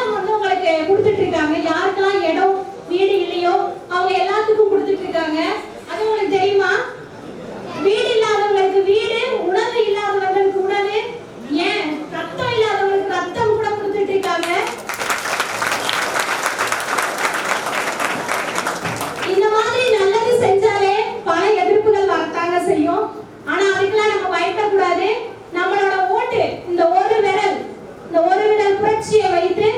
எல்லாம் வந்து உங்களுக்கு கொடுத்துட்டு இருக்காங்க. யாருக்கெல்லாம் இடம் வீடு இல்லையோ அவங்க எல்லாத்துக்கும் கொடுத்துட்டு இருக்காங்க. அது உங்களுக்கு தெரியுமா? வீடு இல்லாதவங்களுக்கு வீடு உணவு இல்லாதவங்களுக்கு உணவு. ஏன்? ரத்தம் இல்லாதவங்களுக்கு ரத்தம் கூட கொடுத்துட்டு இருக்காங்க. இந்த மாதிரி நல்லது செஞ்சாலே பல எதிர்ப்புகள் வரத்தாங்க செய்யும். ஆனா அதுக்கெல்லாம் நம்ம பயப்படக்கூடாது. நம்மளோட ஓட்டு இந்த ஒரு விரல் இந்த ஒரு விரல் புரட்சியை வைத்து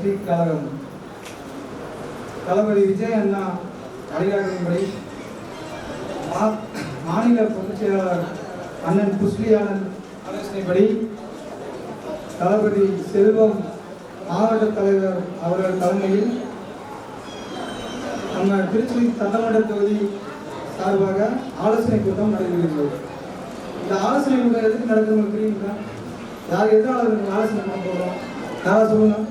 கழகம் தளபதி விஜய் அண்ணா வழிகாட்டின்படி மா- மாநில பொதுச் செயலாளர் அண்ணன் புஸ்லி ஆனந்த் ஆலோசனைப்படி தளபதி செல்வம் மாவட்ட தலைவர் அவர்கள் தலைமையில் நம்ம திருச்சி சட்டமன்ற தொகுதி சார்பாக ஆலோசனை கூட்டம் நடைபெறுகிறது. இந்த ஆலோசனை கூட்டம் எதுக்கு நடக்குது தெரியுங்களா யார் எதிராக ஆலோசனை பண்ண போகிறோம் யாரா சொல்லுங்கள்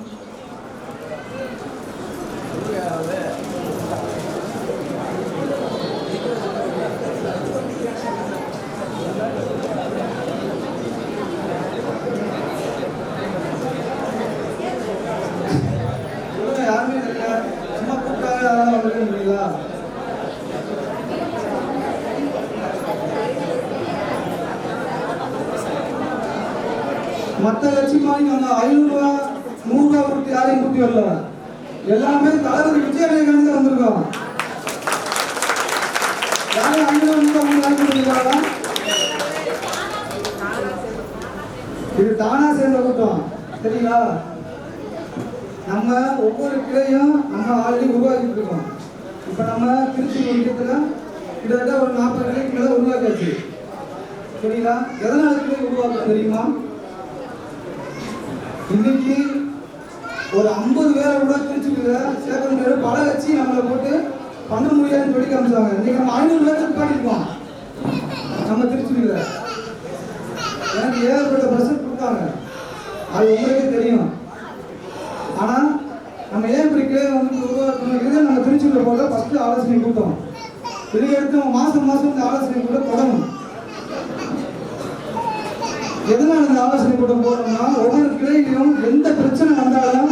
மற்ற கட்சி மாதிரி நாங்கள் ஐநூறுரூவா நூறுரூவா கொடுத்து யாரையும் கூட்டி வரல. எல்லாமே தளபதி விஜயகாந்த் வந்திருக்கோம் யாரும் ஐநூறு நூறுரூவா கொடுத்துருக்காங்களா இது தானா சேர்ந்த கூட்டம் சரிங்களா? நம்ம ஒவ்வொரு கிளையும் நம்ம ஆல்ரெடி உருவாக்கிட்டு இருக்கோம். இப்போ நம்ம திருச்சி ஒன்றியத்தில் கிட்டத்தட்ட ஒரு நாற்பது கிளைக்கு மேலே உருவாக்காச்சு சரிங்களா? எதனால கிளை உருவாக்க தெரியுமா? இன்னைக்கு ஒரு ஐம்பது பேரை கூட திருச்சிக்கல சேர்க்கணும் பேர் பல வச்சு நம்மளை போட்டு பண்ண முடியாதுன்னு சொல்லி காமிச்சாங்க. இன்னைக்கு நம்ம ஐநூறு பேருக்கு பண்ணிருக்கோம். நம்ம திருச்சிக்கல எனக்கு ஏகப்பட்ட பர்சன்ட் கொடுத்தாங்க. அது உங்களுக்கே தெரியும். ஆனா நம்ம ஏன் இப்படி கிளை வந்து உருவாக்கணும் இதுதான் நம்ம திருச்சியில் போல ஃபஸ்ட்டு ஆலோசனை கூட்டம். இதுக்கு எடுத்து மாதம் மாசம் மாசம் இந்த ஆலோசனை கூட தொடங்கும். எதனால இந்த ஆலோசனை கூட்டம் போறோம்னா ஒவ்வொரு கிளையிலும் எந்த பிரச்சனை வந்தாலும்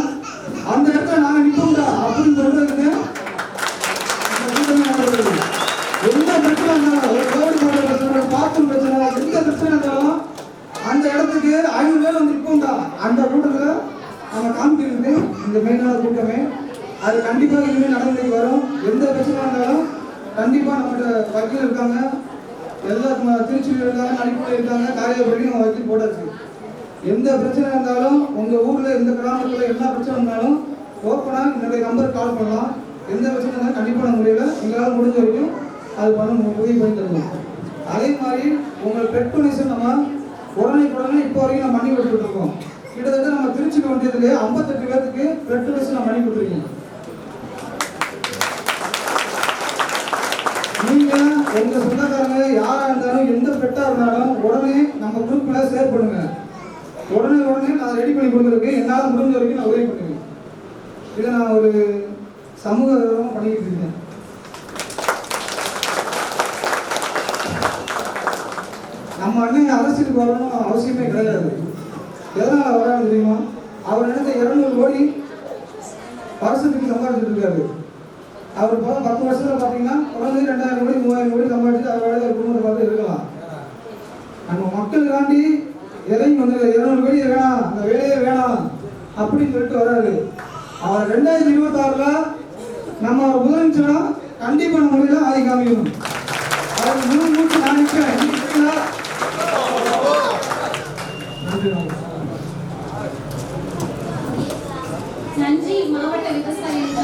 அந்த இடத்துல நாங்க நிற்போம்டா அப்படின்னு சொல்றதுக்கு எந்த பிரச்சனை இருந்தாலும் ஒரு ரோடு போடுற பிரச்சனை பாத்ரூம் பிரச்சனை எந்த பிரச்சனை இருந்தாலும் அந்த இடத்துக்கு ஐநூறு பேர் வந்து நிற்போம்டா அந்த கூட்டத்துல நம்ம காமிக்கிறது இந்த மெயினான கூட்டமே. அது கண்டிப்பாக இனிமேல் நடைமுறைக்கு வரும். எந்த பிரச்சனை இருந்தாலும் கண்டிப்பாக நம்மகிட்ட வக்கீல் இருக்காங்க. எல்லா திருச்சியில் இருக்காங்க அடிப்படையில் இருக்காங்க காரியப்படி நம்ம வக்கீல் போட்டாச்சு. எந்த பிரச்சனை இருந்தாலும் உங்கள் ஊரில் எந்த கிராமத்தில் என்ன பிரச்சனை இருந்தாலும் ஓப்பனாக என்னுடைய நம்பருக்கு கால் பண்ணலாம். எந்த பிரச்சனை இருந்தாலும் கண்டிப்பான முறையில் எங்களால் முடிஞ்ச வரைக்கும் அது பண்ண உதவி பண்ணி தருவோம். அதே மாதிரி உங்கள் பெட் டொனேஷன் நம்ம உடனே உடனே இப்போ வரைக்கும் நம்ம பண்ணி கொடுத்துட்டு இருக்கோம். கிட்டத்தட்ட நம்ம திருச்சி ஒன்றியத்திலே ஐம்பத்தெட்டு பேருக்கு பெட் டொனேஷன் நம்ம பண்ணி கொடுத்துருக்கோம் நீங்கள் உங்க சொந்தக்காரங்க யாரா இருந்தாலும் எந்த பெட்டா இருந்தாலும் உடனே நம்ம குரூப்ல ஷேர் பண்ணுங்க. உடனே உடனே நான் ரெடி பண்ணி கொடுக்குறதுக்கு என்னால முடிஞ்ச வரைக்கும் நான் உதவி பண்ணுவேன். இதை நான் ஒரு சமூக பண்ணிக்கிட்டு இருக்கேன். நம்ம அண்ணன் அரசியலுக்கு வரணும் அவசியமே கிடையாது. எதனால் வரான்னு தெரியுமா? அவர் நினைத்த இருநூறு கோடி வருஷத்துக்கு சம்பாதிச்சுட்டு இருக்காரு. அவர் போல பத்து வருஷத்தில் பார்த்தீங்கன்னா தாண்டி எதையும் வந்து இருநூறு கோடி வேணாம் அந்த வேலையே வேணாம் அப்படின்னு சொல்லிட்டு வராரு அவர் ரெண்டாயிரத்தி இருபத்தி ஆறுல நம்ம அவர் முதலமைச்சரா கண்டிப்பா நம்ம முடியல ஆதி காமிக்கணும். அவர் மூணு மூச்சு நான் நிற்கிறேன் நன்றி. மாவட்ட விவசாயிகள்